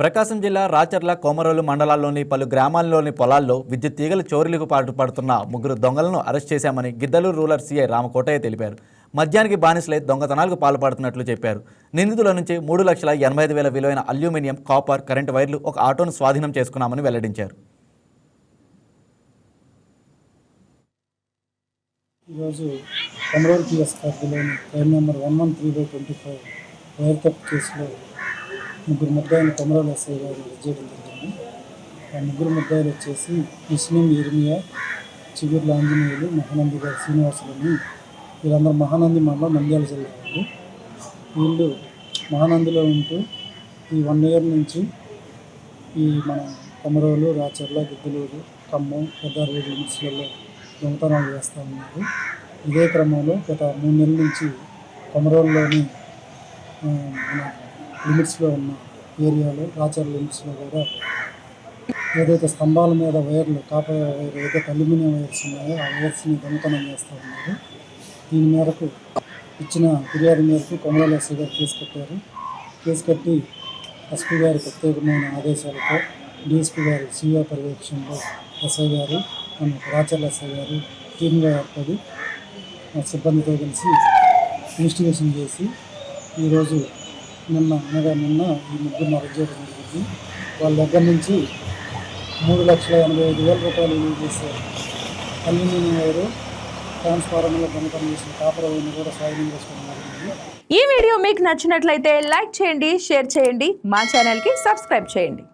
ప్రకాశం జిల్లా రాచర్ల కోమరోలు మండలాల్లోని పలు గ్రామాల్లోని పొలాల్లో విద్యుత్ తీగల చోరీలకు పాటుపడుతున్న ముగ్గురు దొంగలను అరెస్ట్ చేశామని గిద్దలూరు రూరల్ సీఐ రామకోటయ్య తెలిపారు. మద్యానికి బానిసలై దొంగతనాలకు పాల్పడుతున్నట్లు చెప్పారు. నిందితుల నుంచి మూడు లక్షల ఎనభై ఐదు వేల విలువైన అల్యూమినియం కాపర్ కరెంటు వైర్లు ఒక ఆటోను స్వాధీనం చేసుకున్నామని వెల్లడించారు. ఈరోజు కొమరోలు పిఎస్ పరిధిలోని crime number one one three by twenty five wire తప్పు కేసులో ముగ్గురు ముద్దాయిలు కొమరాల ఎస్ఐ గారు జరిగింది. ఆ ముగ్గురు ముద్దాయిలు వచ్చేసి ముస్లిం ఇర్మియా చిగుర్ల ఆంజనేయులు మహానంది గారు శ్రీనివాసులని వీళ్ళందరూ మహానంది మండలం నంద్యాల జిల్లా వాళ్ళు. వీళ్ళు మహానందిలో ఉంటూ ఈ వన్ ఇయర్ నుంచి ఈ మన కొమరోలు రాచర్ల గిద్దలూరు ఖమ్మం పెద్దారెడ్డి మున్సిపల్లో దొంగతనాలు చేస్తూ ఉన్నారు. ఇదే క్రమంలో గత మూడు నెలల నుంచి కొమరోలులోని లిమిట్స్లో ఉన్న ఏరియాలో రాచర్ లిమిట్స్లో కూడా ఏదైతే స్తంభాల మీద వైర్లు కాపర్ వైర్ ఏదైతే అల్యూమినియం వైర్స్ ఉన్నాయో ఆ వైర్స్ని దొంగతనం చేస్తూ ఉన్నారు. దీని మేరకు ఇచ్చిన ఫిర్యాదు మేరకు కొమరోలు గారు కేసు కట్టారు. కేసు కట్టి ఎస్పీ గారి ప్రత్యేకమైన ఆదేశాలతో డిఎస్పీ గారి సీఓ పర్యవేక్షణలో ఎస్ఐ గారు మన రాచర్ల ఎస్ఐ గారు టీమ్గా ఏర్పడి సిబ్బందితో కలిసి ఇన్వెస్టిగేషన్ చేసి ఈరోజు నిన్న అనగా నిన్న ఈ ముగ్గురు అరెస్ట్ చేయడం జరిగింది. వాళ్ళ దగ్గర నుంచి మూడు లక్షల ఎనభై ఐదు వేల రూపాయలు విలువ చేసే అల్యూమినియం వైరు ట్రాన్స్ఫార్మర్లో దొంగతనం చేసిన కాపర్ వైర్ని కూడా స్వాధీనం చేసుకోవడం జరిగింది. ఈ వీడియో మీకు నచ్చినట్లయితే లైక్ చేయండి షేర్ చేయండి మా ఛానల్కి సబ్స్క్రైబ్ చేయండి.